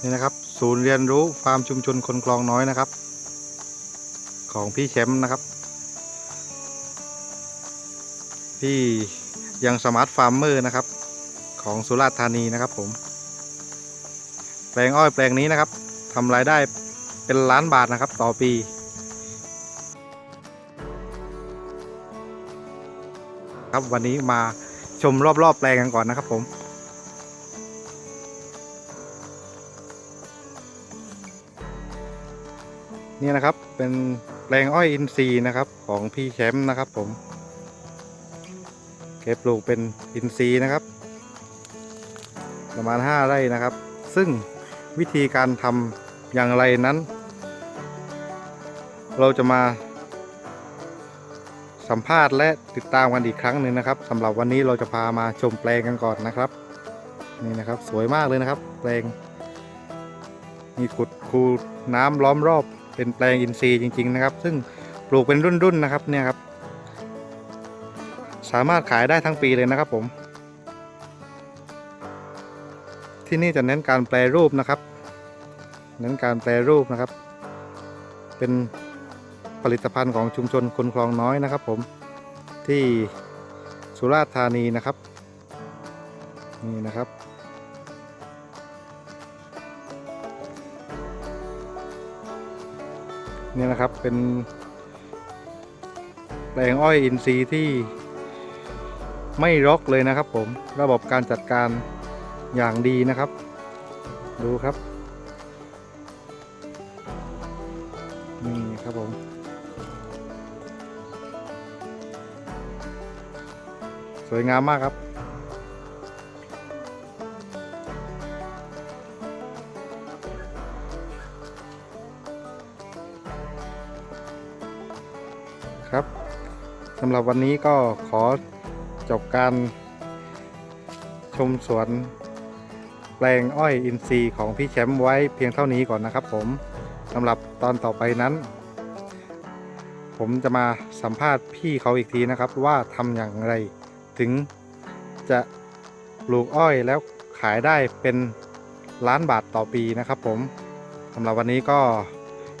นี่นะครับ ศูนย์เรียนรู้ฟาร์มชุมชนคนคลองน้อยนะครับ ของพี่แชมป์นะครับ พี่ยังสมาร์ทฟาร์มเมอร์นะครับ ของสุราษฎร์ธานีนะครับผม แปลงอ้อยแปลงนี้นะครับทำรายได้เป็นล้านบาทนะครับต่อปีครับวันนี้มาชมรอบๆแปลงกันก่อนนะครับผม นี่นะครับเป็นแปลงอ้อยอินทรีย์นะครับของพี่แชมป์นะครับผมแกปลูกเป็นอินทรีย์นะครับ ประมาณ 5 ไร่นะครับ ซึ่งวิธีการทำอย่างไรนั้น เราจะมาสัมภาษณ์และติดตามกันอีกครั้งหนึ่งนะครับสำหรับวันนี้เราจะพามาชมแปลงกันก่อนนะครับนี่นะครับสวยมากเลยนะครับ แปลงมีขุดคูน้ำล้อมรอบ เป็นแปลงอินทรีย์จริง ๆ นะครับ ซึ่งปลูกเป็นรุ่นๆนะครับเนี่ยครับสามารถขายได้ทั้งปีเลยนะครับผม ที่นี่จะเน้นการแปรรูปนะครับ เน้นการแปรรูปนะครับ เป็นผลิตภัณฑ์ของชุมชนคนคลองน้อยนะครับ ผมที่สุราษฎร์ธานีนะครับ นี่นะครับ เนี่ยนะครับเป็นแปลงอ้อยอินทรีย์ที่ไม่รกเลยนะครับ ผมระบบการจัดการอย่างดีนะครับ ดูครับนี่ครับผมสวยงามมากครับครับ สำหรับวันนี้ก็ขอจบการชมสวนแปลงอ้อยอินทรีย์ของพี่แชมป์ไว้เพียงเท่านี้ก่อนนะครับผมสำหรับตอนต่อไปนั้น ผมจะมาสัมภาษณ์พี่เขาอีกทีนะครับ ว่าทำอย่างไรถึงจะปลูกอ้อยแล้วขายได้เป็นล้านบาทต่อปีนะครับผมสำหรับวันนี้ก็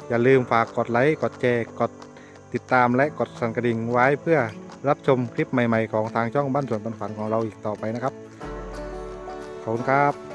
อย่าลืมฝากกดไลค์ กดแชร์กด ติดตามและกดสั่นกระดิ่งไว้เพื่อรับชมคลิปใหม่ ๆ ของทางช่องบ้านสวนปันฝันของเราอีกต่อไปนะครับ ขอบคุณครับ